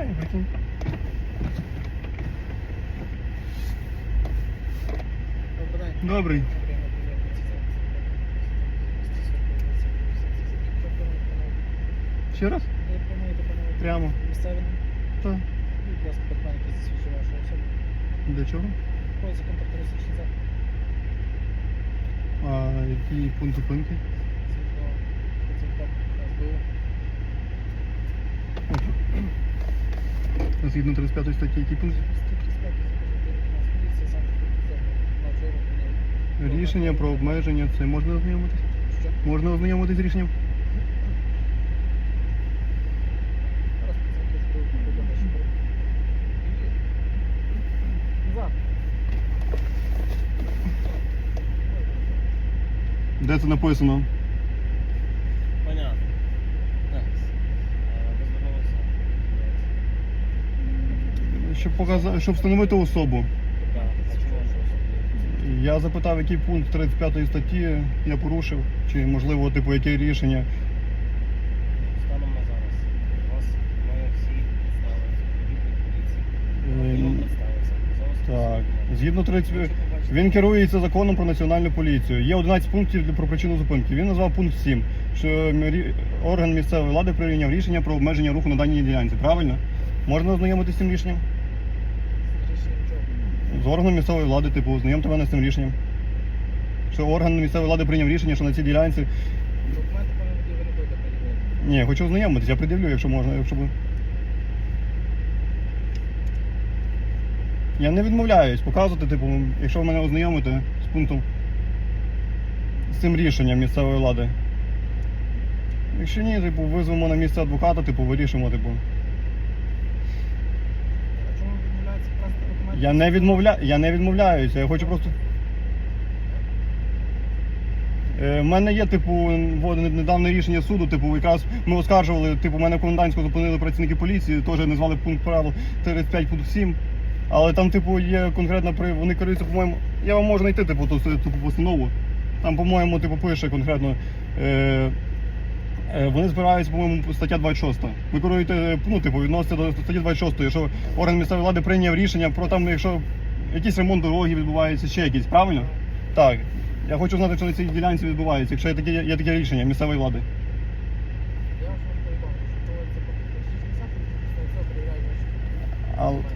Добрий день. Добрий. Ще раз? Прямо. Так. Будь ласка, вашу особу. Для чого? Закон про захід. А який пункт зупинки? Згідно 35 статті, який пункт? Статті спеки закону України у нас поліція, сам надзору не Рішення про обмеження це можна ознайомитись? Що? Можна ознайомитись з рішенням? Зараз працівники СБУ повідомлять, що про- Назад. Де це написано? Понятно. Так. Е, Ви звернулися. Щоб показати, щоб встановити особу. Так, а чому ваша особливість? Я запитав, який пункт 35 статті я порушив, чи можливо, типу, яке рішення. Станом на зараз. У вас має всі підстави співробітник поліції. Е, представився. Зараз Так, згідно 30... Він керується законом про національну поліцію. Є 11 пунктів для- про причину зупинки. Він назвав пункт 7, що орган місцевої влади прийняв рішення про обмеження руху на даній ділянці. Правильно? Можна ознайомитися з цим рішенням? З органом місцевої влади, типу, ознайомте мене з цим рішенням. Що орган місцевої влади прийняв рішення, що на цій ділянці. Документи, пане водій, ви не будете перевіряти. Ні, я хочу ознайомитися, я придивлю, якщо можна, якщо б. Я не відмовляюсь показувати, типу, якщо ви мене ознайомите з пунктом з цим рішенням місцевої влади. Якщо ні, типу, визвемо на місце адвоката, типу, вирішимо, типу. А чому ви відмовляєтеся вкрасти документи? Я не відмовля... я не відмовляюся, я хочу просто. Е, в мене є, типу, недавнє рішення суду, типу, якраз ми оскаржували, типу, мене в комендантську зупинили працівники поліції, теж назвали пункт правил 35 пункт 7. Але там, типу, є конкретно при. Вони керуються, по-моєму. Я вам можу знайти, типу, ту, ту постанову. Там, по-моєму, типу, пише конкретно. Е, е, вони збираються, по-моєму, стаття 26. Ви керуєте, е, ну, типу, відносите до статті 26, якщо орган місцевої влади прийняв рішення про там, якщо якийсь ремонт дороги відбувається, ще якийсь, правильно? Так. Я хочу знати, що на цій ділянці відбувається, якщо є таке, є таке рішення місцевої влади. Я ж що проводиться туристичний захід, після цього перевіряю ваші А, документи.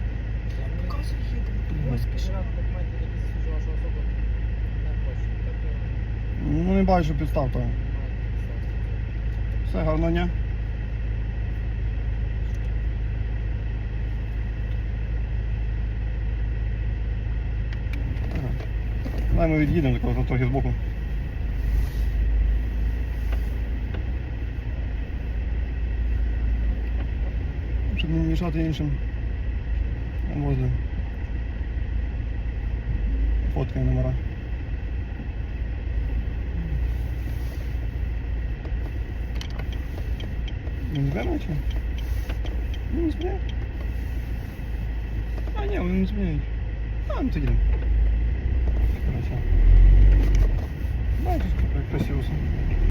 Показуй хочу. Так я ну не бачу підстав, то. Все гарно, ні? Давай ми від'їдемо трохи збоку. Щоб не мішати іншим. Возле. Фоткає номера. Він збере чи? Він збере. А, ні, він не збере. А, ну тоді. Бачиш, як красиво. все.